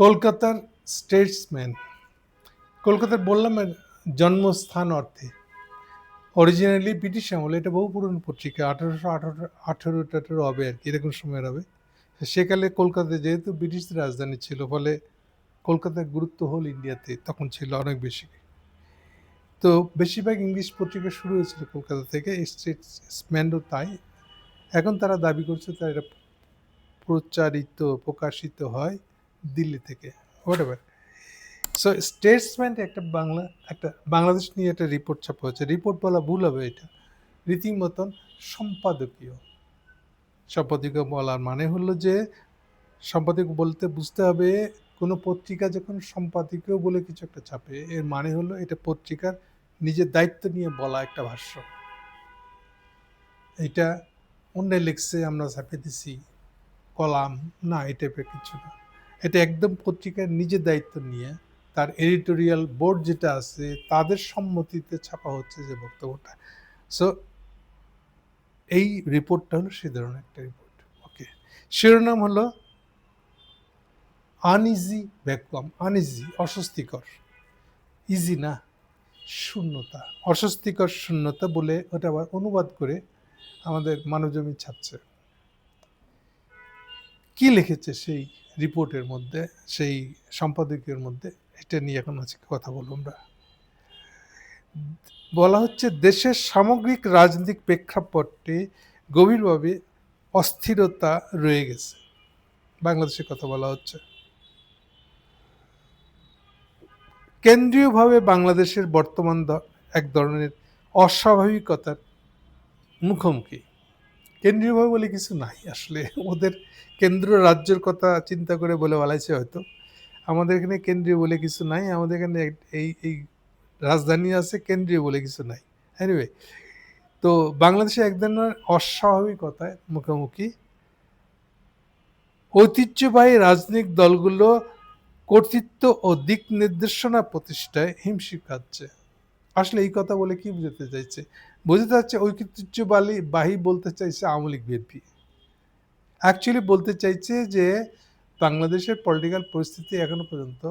কলকাতার স্টেটসম্যান কলকাতার বললাম জন্মস্থান অর্থে। অরিজিনালি ব্রিটিশ আমলে, এটা বহু পুরনো পত্রিকা, আঠারোশো আঠারো আঠারো টাঠারো হবে আর কি, এরকম সময়ের হবে। সেকালে কলকাতা যেহেতু ব্রিটিশ রাজধানী ছিল, ফলে কলকাতার গুরুত্ব হল ইন্ডিয়াতে তখন ছিল অনেক বেশি। তো বেশিরভাগ ইংলিশ পত্রিকা শুরু হয়েছিল কলকাতা থেকে স্টেটসম্যানও তাই। এখন তারা দাবি করছে, তারা এটা প্রচারিত, প্রকাশিত হয়। দিল্লি থেকে হোয়াট এভার সো স্টেটসম্যান একটা বাংলা, একটা বাংলাদেশ নিয়ে একটা রিপোর্ট ছাপা হয়েছে। রিপোর্ট বলা ভুল হবে এটা। রীতিমতন সম্পাদকীয়। সম্পাদকীয় বলার মানে হলো যে, সম্পাদক বলতে বুঝতে হবে কোনো পত্রিকা যখন সম্পাদকীয় বলে কিছু একটা ছাপে, এর মানে হলো এটা পত্রিকার নিজের দায়িত্ব নিয়ে বলা একটা ভাষ্য। এটা অন্য লিখছে আমরা ছাপিয়ে দিছি, কলাম, না, এই টাইপের কিছু না। এটা একদম পত্রিকার নিজের দায়িত্ব নিয়ে তার এডিটোরিয়াল বোর্ড যেটা আছে তাদের সম্মতিতে ছাপা হচ্ছে যে বক্তব্যটা। সো এই রিপোর্টটা হলো সে ধরনের একটা রিপোর্ট ওকে শিরোনাম হলো আনইজি ভ্যাকুয়াম আনইজি অস্বস্তিকর। ইজি না, শূন্যতা। অস্বস্তিকর, শূন্যতা বলে ওটা আবার অনুবাদ করে আমাদের মানবজমিন ছাপছে। কি লিখেছে সেই রিপোর্টের মধ্যে, সেই সম্পাদকীয় মধ্যে? এটা নিয়ে এখন আজকে কথা বলব আমরা। বলা হচ্ছে, দেশের সামগ্রিক রাজনৈতিক প্রেক্ষাপটে গভীরভাবে অস্থিরতা রয়ে গেছে। বাংলাদেশের কথা বলা হচ্ছে। কেন্দ্রীয়ভাবে বাংলাদেশের বর্তমান এক ধরনের অস্বাভাবিকতার মুখোমুখি। কেন্দ্রীয়ভাবে বলে কিছু নাই। আসলে ওদের কেন্দ্র রাজ্যের কথা চিন্তা করে বলে বলাইছে হয়তো। আমাদের এখানে কেন্দ্রীয় বলে কিছু নাই, আমাদের এখানে এই এই রাজধানী আছে, কেন্দ্রীয় বলে কিছু নাই। এনিওয়ে তো বাংলাদেশে এক ধরনের অস্বাভাবিকতায় মুখোমুখি। ঐতিহ্যবাহী রাজনৈতিক দলগুলো কর্তৃত্ব ও দিক নির্দেশনা প্রতিষ্ঠায় হিমশিম খাচ্ছে। আসলে এই কথা বলে কি বুঝতে চাইছে? বোঝাতে যাচ্ছে ঐতিহ্যবাহী, বাহী বলতে চাইছে আওয়ামী লীগ, বিএনপি। অ্যাকচুয়ালি বলতে চাইছে যে, বাংলাদেশের পলিটিক্যাল পরিস্থিতি এখনও পর্যন্ত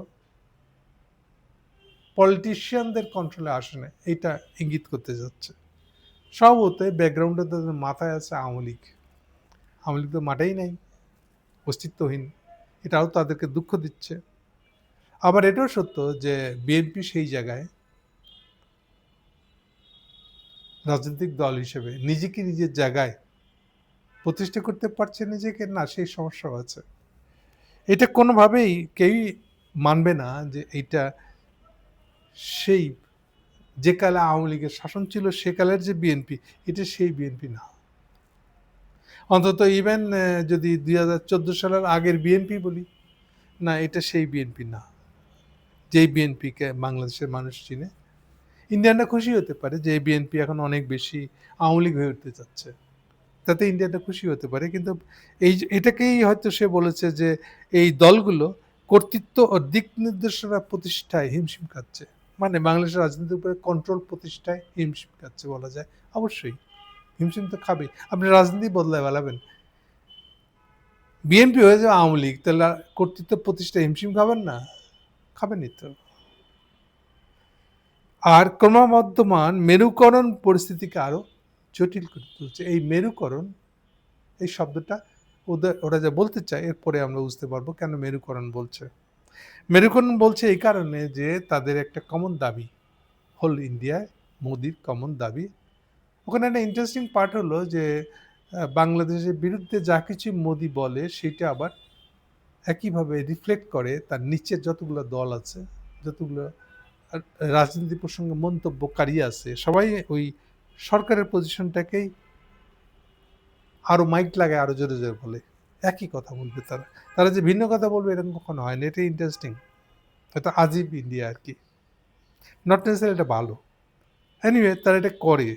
পলিটিশিয়ানদের কন্ট্রোলে আসে না এইটা ইঙ্গিত করতে যাচ্ছে। হতে ব্যাকগ্রাউন্ডে তাদের মাথায় আছে আওয়ামী লীগ। আওয়ামী লীগ তো মাঠেই নাই, অস্তিত্বহীন। এটাও তাদেরকে দুঃখ দিচ্ছে। আবার এটাও সত্য যে, বিএনপি সেই জায়গায় রাজনৈতিক দল হিসেবে নিজেকে নিজের জায়গায় প্রতিষ্ঠা করতে পারছে নিজেকে? না, সেই সমস্যাও আছে এটা কোনোভাবেই কেউই মানবে না যে এইটা সেই যে কালে আওয়ামী লীগের শাসন ছিল সেকালের যে বিএনপি, এটা সেই বিএনপি না। অন্তত ইভেন যদি দুই হাজার চোদ্দ সালের আগের বিএনপি বলি, না, এটা সেই বিএনপি না। যেই বিএনপিকে বাংলাদেশের মানুষ চিনে ইন্ডিয়ানরা খুশি হতে পারে যে বিএনপি এখন অনেক বেশি আওয়ামী লীগ হয়ে উঠতে চাচ্ছে। তাতে ইন্ডিয়ানরা খুশি হতে পারে, কিন্তু এই এটাকেই হয়তো সে বলেছে যে এই দলগুলো কর্তৃত্ব ও দিক নির্দেশনা প্রতিষ্ঠায় হিমশিম খাচ্ছে। মানে বাংলাদেশের রাজনীতির উপরে কন্ট্রোল প্রতিষ্ঠায় হিমশিম খাচ্ছে বলা যায়। অবশ্যই, হিমশিম তো খাবে। আপনি রাজনীতি বদলায় বেলাবেন বিএনপি হয়ে যাবে আওয়ামী লীগ, তাহলে কর্তৃত্ব প্রতিষ্ঠায় হিমশিম খাবেন না? খাবেনই তো। আর ক্রমবর্ধমান মেরুকরণ পরিস্থিতিকে আরও জটিল করে তুলছে। এই মেরুকরণ, এই শব্দটা ওদের, ওরা যা বলতে চায়, এরপরে আমরা বুঝতে পারব কেন মেরুকরণ বলছে। মেরুকরণ বলছে এই কারণে যে তাদের একটা কমন দাবি হল ইন্ডিয়ায় মোদির কমন দাবি। ওখানে একটা ইন্টারেস্টিং পার্ট হলো যে বাংলাদেশের বিরুদ্ধে যা কিছু মোদি বলে সেটা আবার একইভাবে রিফ্লেক্ট করে তার নিচের যতগুলো দল আছে, যতগুলো রাজনীতি প্রসঙ্গে মন্তব্যকারী আছে। সবাই ওই সরকারের পজিশনটাকেই আরও মাইক লাগায় আরও জোরে জোরে বলে। একই কথা বলবে তারা। তারা যে ভিন্ন কথা বলবে এরকম কখনো হয় না এটা ইন্টারেস্টিং এটা আজীব ইন্ডিয়া আর কি। নট নেসেসারি এটা ভালো। এনিওয়ে তারা এটা করে।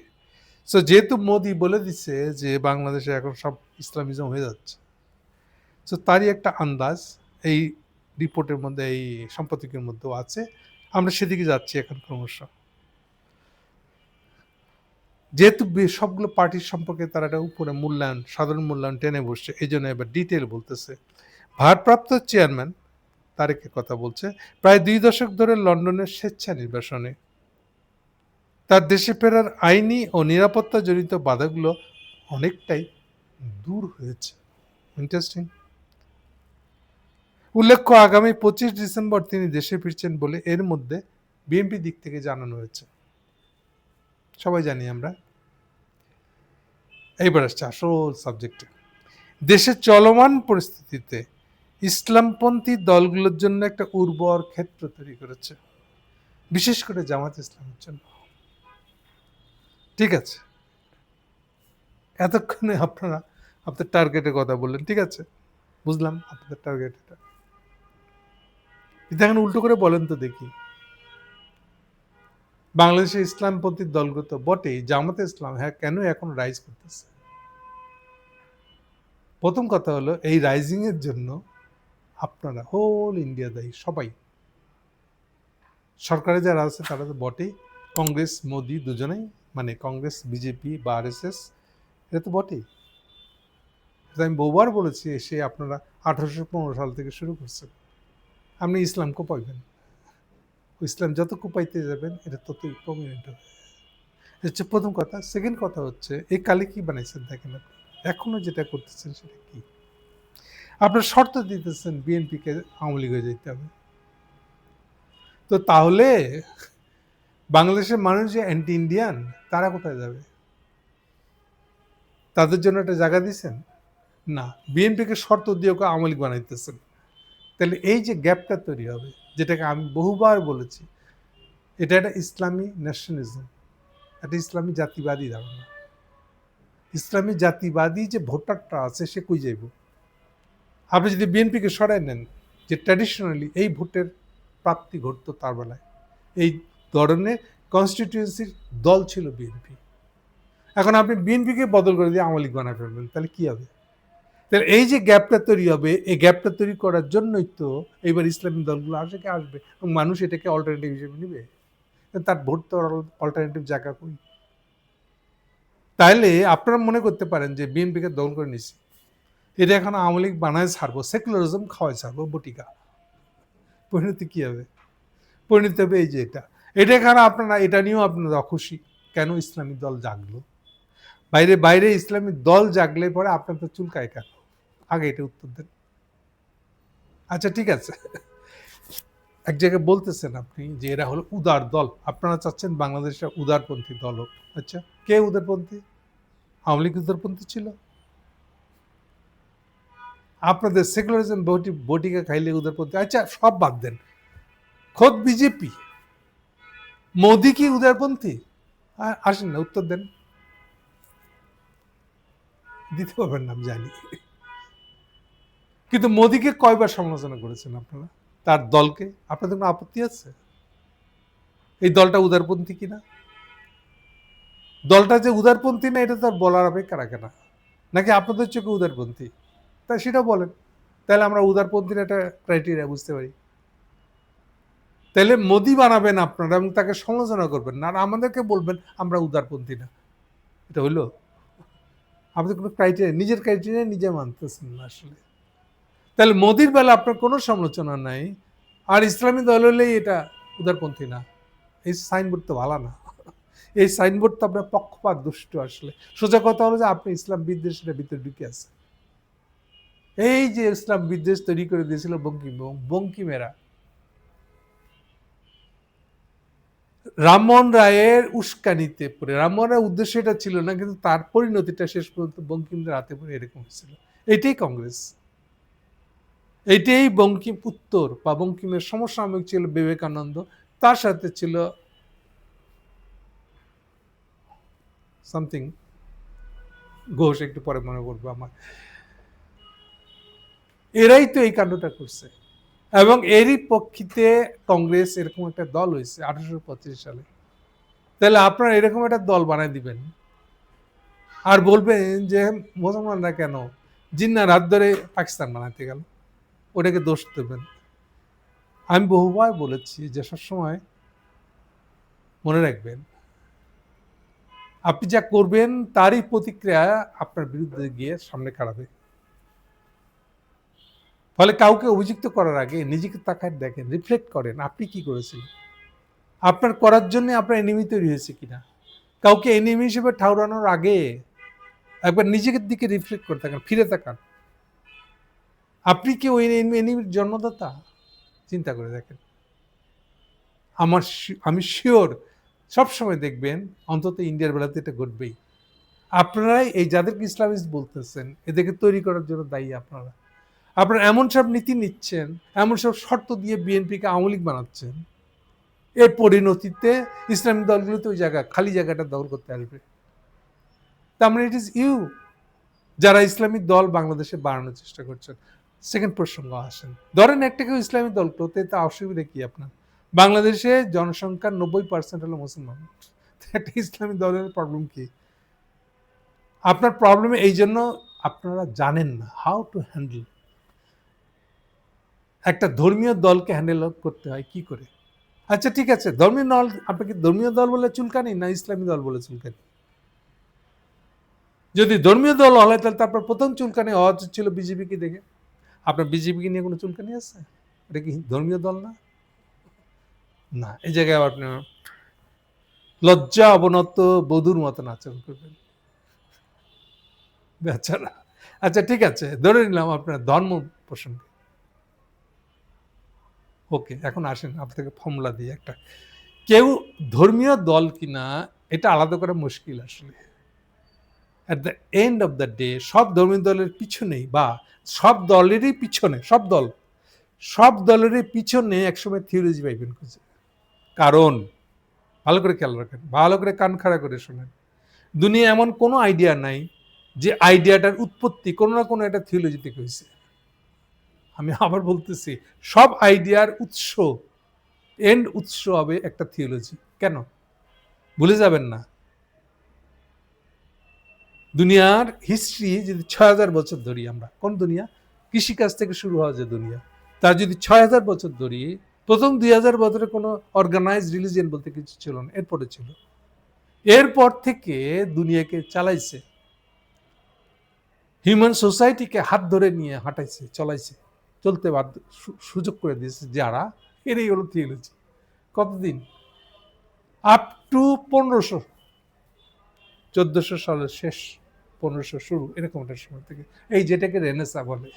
সো যেহেতু মোদি বলে দিচ্ছে যে বাংলাদেশে এখন সব ইসলামিজম হয়ে যাচ্ছে সো তারই একটা আন্দাজ। এই রিপোর্টের মধ্যে, এই সম্পাদকের মধ্যেও আছে। আমরা সেদিকে যাচ্ছি এখন ক্রমশ। যেহেতু সবগুলো পার্টির সম্পর্কে তারা একটা উপরে মূল্যায়ন, সাধারণ মূল্যায়ন টেনে বসছে এই জন্য এবার ডিটেল বলতেছে। ভারপ্রাপ্ত চেয়ারম্যান তারেকের কথা বলছে, প্রায় দুই দশক ধরে লন্ডনের স্বেচ্ছা নির্বাসনে। তার দেশে ফেরার আইনি ও নিরাপত্তা জনিত বাধাগুলো অনেকটাই দূর হয়েছে। ইন্টারেস্টিং উল্লেখ্য, আগামী পঁচিশ ডিসেম্বর তিনি দেশে ফিরছেন বলে এর মধ্যে বিএনপি দিক থেকে জানানো হয়েছে। সবাই জানি আমরা। এইবার আসছে আসল সাবজেক্টে দেশের চলমান পরিস্থিতিতে ইসলামপন্থী দলগুলোর জন্য একটা উর্বর ক্ষেত্র তৈরি করেছে। বিশেষ করে জামাত ইসলামের জন্য। ঠিক আছে। এতক্ষণে আপনারা আপনার টার্গেটের কথা বললেন, ঠিক আছে? বুঝলাম আপনাদের টার্গেট এটা। কিন্তু এখন উল্টো করে বলেন তো দেখি। বাংলাদেশে ইসলামপন্থী দলগুলো তো বটেই, জামাতে ইসলাম হ্যাঁ কেন এখন রাইজ করতেছে? প্রথম কথা হলো, এই রাইজিং এর জন্য আপনারা হোল ইন্ডিয়া দায়ী, সবাই। সরকারে যারা আছে, তারা তো বটেই। কংগ্রেস, মোদি দুজনেই মানে কংগ্রেস, বিজেপি বা আর এস এস এটা তো বটেই। আমি বহুবার বলেছি, এসে আপনারা আঠারোশো পনেরো সাল থেকে শুরু করছেন। আপনি ইসলাম কোপাইবেন। ইসলাম যত কোপাইতে যাবেন, এটা ততই প্রমিনেন্ট হবে। হচ্ছে প্রথম কথা। সেকেন্ড কথা হচ্ছে, এই কালে কি বানাইছেন দেখেন আপনি? এখনও যেটা করতেছেন সেটা কি? আপনার শর্ত দিতেছেন বিএনপিকে আওয়ামী লীগ হয়ে যেতে হবে। তো তাহলে বাংলাদেশের মানুষ যে অ্যান্টি ইন্ডিয়ান তারা কোথায় যাবে? তাদের জন্য একটা জায়গা দিছেন? না। বিএনপিকে শর্ত দিয়ে ওকে আওয়ামী লীগ বানাইতেছেন। তাহলে এই যে গ্যাপটা তৈরি হবে, যেটাকে আমি বহুবার বলেছি, এটা একটা ইসলামী ন্যাশনালিজম একটা ইসলামী জাতিবাদী ধারণা। ইসলামী জাতিবাদী যে ভোটারটা আছে, সে কই যাইব? আপনি যদি বিএনপিকে সরাই নেন, যে ট্র্যাডিশনালি এই ভোটের প্রাপ্তি ঘটতো তার বেলায়, এই ধরনের কনস্টিটিউয়েন্সির দল ছিল বিএনপি। এখন আপনি বিএনপিকে বদল করে দিয়ে আওয়ামী লীগ বানায় ফেলবেন, তাহলে কী হবে? তাহলে এই যে গ্যাপটা তৈরি হবে, এই গ্যাপটা তৈরি করার জন্যই তো এইবার ইসলামী দলগুলো আসে কে আসবে এবং মানুষ এটাকে অল্টারনেটিভ হিসেবে নেবে। তার ভোট তো অল্টারনেটিভ জায়গা কই? তাইলে আপনারা মনে করতে পারেন যে বিএনপিকে দল করে নিছি। এটা এখন আওয়ামী লীগ বানায় ছাড়বো সেকুলারিজম খাওয়াই ছাড়বো, বটিকা। পরিণতি কি হবে? পরিণতি হবে এই যে এটা। এটা এখানে আপনারা, এটা নিয়েও আপনারা অখুশি। কেন ইসলামী দল জাগলো? বাইরে বাইরে ইসলামী দল জাগলে পরে আপনার তো চুলকায় কেন আগে এটা উত্তর দেন। আচ্ছা ঠিক আছে। এক জায়গায় বলতেছেন আপনি যে এরা হলো উদার দল। আপনারা চাচ্ছেন বাংলাদেশের উদারপন্থী দল হোক। আচ্ছা কে উদারপন্থী? আওয়ামী লীগ উদারপন্থী ছিল। আপনাদের সেকুলারিজম বটি, বটিকা খাইলে উদারপন্থী। আচ্ছা সব বাদ দেন। খোদ বিজেপি। মোদি কি উদারপন্থী? আসেন না, উত্তর দেন। দিতে পারবেন না, আমি জানি। কিন্তু মোদীকে কয়বার সমালোচনা করেছেন আপনারা? তার দলকে? আপনাদের কোনো আপত্তি আছে? এই দলটা উদারপন্থী কিনা? দলটা যে উদারপন্থী না, এটা তো আর বলার অপেক্ষা রাখে না। নাকি আপনাদের চোখে উদারপন্থী? তা সেটা বলেন। তাহলে আমরা উদারপন্থীর একটা ক্রাইটেরিয়া বুঝতে পারি। তাহলে মোদি বানাবেন আপনারা এবং তাকে সমালোচনা করবেন না, আর আমাদেরকে বলবেন, আমরা উদারপন্থী না। এটা হইল? আমাদের কোনো ক্রাইটেরিয়া নিজের ক্রাইটেরিয়া নিজে মানতেছেন না আসলে। তাহলে মোদির বেলা আপনার কোনো সমালোচনা নাই, আর ইসলামী দল হলেই এটা উদারপন্থী না। এই সাইনবোর্ড তো ভালো না। এই সাইনবোর্ড তো আপনার পক্ষপাত দুষ্ট আসলে। সোজা কথা হলো যে আপনি ইসলাম বিদ্বেষের ভিতরে ঢুকে আছে এই যে ইসলাম বিদ্বেষ তৈরি করে দিয়েছিল বঙ্কিম বঙ্কিমেরা রামমোহন রায়ের উস্কানিতে পড়ে। রামমোহন রায়ের উদ্দেশ্য এটা ছিল না, কিন্তু তার পরিণতিটা শেষ পর্যন্ত বঙ্কিমদের হাতে পড়ে এরকম হয়েছিল। এটাই কংগ্রেস। এটাই বঙ্কিম উত্তর বা বঙ্কিমের সমসাময়িক ছিল বিবেকানন্দ। তার সাথে ছিল সামথিং ঘোষ, একটু পরে মনে করব আমার। এরাই তো এই কাণ্ডটা করছে। এবং এরই পক্ষিতে কংগ্রেস এরকম একটা দল হয়েছে আঠারোশো পঁচিশ সালে। তাহলে আপনারা এরকম একটা দল বানাই দিবেন। আর বলবেন যে মুসলমানরা কেন? জিন্নার হাত ধরে পাকিস্তান বানাতে গেল। ওটাকে দোষ দেবেন। আমি বহুবার বলেছি যে সবসময় মনে রাখবেন, আপনি যা করবেন তারই প্রতিক্রিয়া আপনার বিরুদ্ধে গিয়ে সামনে খাড়াবে। ফলে কাউকে অভিযুক্ত করার আগে নিজেকে তাকায় দেখেন রিফ্লেক্ট করেন, আপনি কি করেছিলেন? আপনার করার জন্য আপনার এনিমি তৈরি হয়েছে কিনা? কাউকে এনিমি হিসেবে ঠাউরানোর আগে একবার নিজেকে দিকে রিফ্লেক্ট করে থাকেন, ফিরে তাকান। আপনি কি ওই এনিমির জন্মদাতা? চিন্তা করে দেখেন। আমার আমি শিওর সবসময় দেখবেন, অন্তত ইন্ডিয়ার বেলাতে এটা ঘটবেই। আপনারাই এই যাদেরকে ইসলামিস্ট বলতেছেন, এদেরকে তৈরি করার জন্য দায়ী আপনারা। আপনারা এমন সব নীতি নিচ্ছেন, এমন সব শর্ত দিয়ে বিএনপিকে আওয়ামী লীগ বানাচ্ছেন, এর পরিণতিতে ইসলামিক দলগুলো তো ওই জায়গা, খালি জায়গাটা দখল করতে আসবে। তার মানে ইট ইজ ইউ যারা ইসলামিক দল বাংলাদেশে বাড়ানোর চেষ্টা করছেন। সেকেন্ড প্রসঙ্গ আসেন। ধরেন একটা কেউ ইসলামী দল করতে তা অসুবিধা কি আপনার? বাংলাদেশে জনসংখ্যার নব্বই পার্সেন্ট হলো মুসলমান। একটা ইসলামিক দলের প্রবলেম কি? আপনার প্রবলেম এই জন্য আপনারা জানেন না হাউ টু হ্যান্ডেল একটা ধর্মীয় দলকে হ্যান্ডেল করতে হয় কি করে? আচ্ছা ঠিক আছে, ধর্মীয় দল, আপনাকে ধর্মীয় দল বলে চুলকানি না ইসলামী দল বলে চুলকানি? যদি ধর্মীয় দল হয় তাহলে তারপর প্রথম চুলকানি হওয়া ছিল বিজেপিকে দেখে। আপনার বিজেপিকে নিয়ে কোনো চুলকানি আছে? এটা কি ধর্মীয় দল না? না, এই জায়গায় আপনি লজ্জা অবনত বধুর মতন আচরণ করবেন। বেচারা। আচ্ছা ঠিক আছে, ধরে নিলাম আপনার ধর্ম প্রসঙ্গে। ওকে, এখন আসেন আপনাকে ফর্মুলা দিয়ে একটা। কেউ ধর্মীয় দল কিনা, এটা আলাদা করা মুশকিল আসলে। At the end of the day সব ধর্মীয় দলের পিছনেই বা সব দলেরই পিছনে, সব দল, সব দলেরই পিছনে একসময় থিওলজি পাইবেন খুঁজে কারণ, ভালো করে খেয়াল রাখেন, ভালো করে কান খাড়া করে শোনেন। দুনিয়া এমন কোনো আইডিয়া নাই যে আইডিয়াটার উৎপত্তি কোনো না কোনো একটা থিওলজি থেকে হয়েছে। আমি আবার বলতেছি, সব আইডিয়ার উৎস এন্ড উৎস হবে একটা থিওলজি কেন? ভুলে যাবেন না। দুনিয়ার হিস্ট্রি যদি ছয় হাজার বছর ধরি আমরা, কোন দুনিয়া? কৃষিকাজ থেকে শুরু হওয়া যে দুনিয়া। তার যদি ছয় হাজার বছর ধরি, প্রথম দুই হাজার বছরে কোনো অর্গানাইজ রিলিজিয়ান বলতে কিছু ছিল না, এরপরে ছিল। এরপর থেকে দুনিয়াকে চালাইছে। হিউম্যান সোসাইটিকে হাত ধরে নিয়ে হাঁটাইছে, চলাইছে। চলতে বাধ্য সুযোগ করে দিয়েছে যারা, এরই হলো থিওলজি কতদিন? আপ টু পনেরোশো, চোদ্দশো সালের শেষ পনেরোশো শুরু, এরকম একটা সময় থেকে। এই যেটাকে রেনেসা বলে।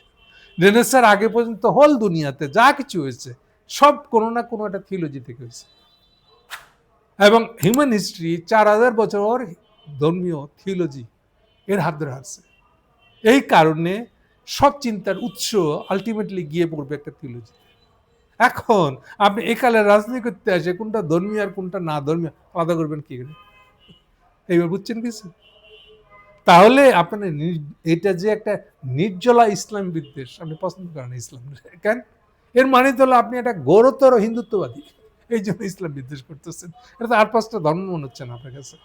রেনেসার আগে পর্যন্ত হল দুনিয়াতে যা কিছু হয়েছে, সব কোনো না কোনো একটা থিওলজি থেকে হয়েছে। এবং হিউম্যান হিস্ট্রি চার হাজার বছর ধর্মীয় থিওলজি এর হাত ধরে আসছে এই কারণে সব চিন্তার উৎস আলটিমেটলি গিয়ে পড়বে একটা থিওলজি এখন আপনি একালে রাজনীতি করতে আসে, কোনটা ধর্মীয় আর কোনটা না ধর্মীয়, আলাদা করবেন কি করে? এইবার বুঝছেন কিছু? তাহলে আপনার এটা যে একটা নির্জলা ইসলাম বিদ্বেষ, আপনি পছন্দ করেন ইসলাম। কেন? এর মানে তো হলো আপনি একটা গৌরতর হিন্দুত্ববাদী। এই জন্য ইসলাম বিদ্বেষ করতেছেন। এটা তো আর পাঁচটা ধর্ম মনে হচ্ছে না আপনার কাছে।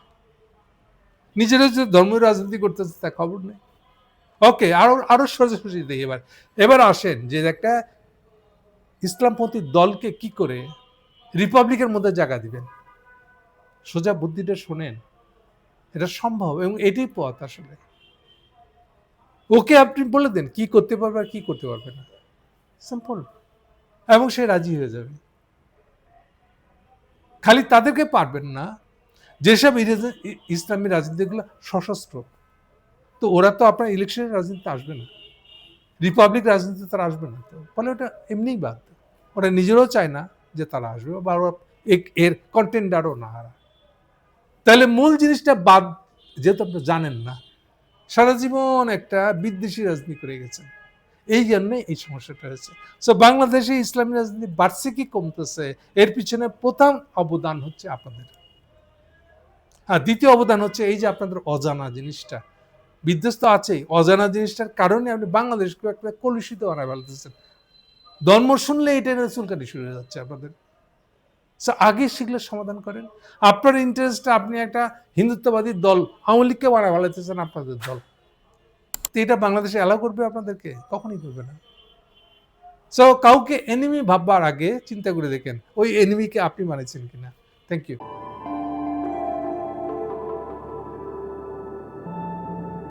নিজেরা যে ধর্ম রাজনীতি করতেছে, তা খবর নেই। ওকে, আরও আরও সোজাসুজি দেখি এবার। এবার আসেন যে একটা ইসলামপন্থী দলকে কি করে রিপাবলিকের মধ্যে জায়গা দিবেন। সোজা বুদ্ধিটা শোনেন। এটা সম্ভব এবং এটাই পথ আসলে। ওকে আপনি বলে দেন কি করতে পারবে আর কি করতে পারবে না। সিম্পল এবং সে রাজি হয়ে যাবে। খালি তাদেরকে পারবেন না। যেসব ইসলামী রাজনীতিগুলো সশস্ত্র, তো ওরা তো আপনার ইলেকশনের রাজনীতিতে আসবে না। রিপাবলিক রাজনীতিতে তারা আসবে না তো। ফলে ওটা এমনিই বাদ। ওরা নিজেরাও চায় না যে তারা আসবে বা ওরা এর কন্টেন্ডারও না হারা। তাহলে মূল জিনিসটা বাদ, যেহেতু আপনি জানেন না, সারা জীবন একটা বিদ্বেষী রাজনীতি করে গেছেন। এই জন্যে এই সমস্যাটা হয়েছে। সো বাংলাদেশে ইসলামী রাজনীতি বাড়ছে কি কমতেছে, এর পিছনে প্রথম অবদান হচ্ছে আপনাদের। আর দ্বিতীয় অবদান হচ্ছে এই যে আপনাদের অজানা জিনিসটা। বিধ্বস্ত আছেই। অজানা জিনিসটার কারণে আপনি বাংলাদেশকে একটা কলুষিত বানায় ফেলতেছেন। ধর্ম শুনলে এটা চুলকানি শুরু হয়ে যাচ্ছে আপনাদের। So, আগে সেগুলো সমাধান করেন। আপনার ইন্টারেস্টটা আপনি একটা হিন্দুত্ববাদী দল আওয়ামী লীগকে ভালোতে ভালাইতেছেন আপনাদের দল। তো এটা বাংলাদেশে অ্যালাউ করবে আপনাদেরকে? কখনই করবে না। সো কাউকে এনিমি ভাববার আগে চিন্তা করে দেখেন ওই এনিমিকে আপনি মানেছেন কিনা। Thank you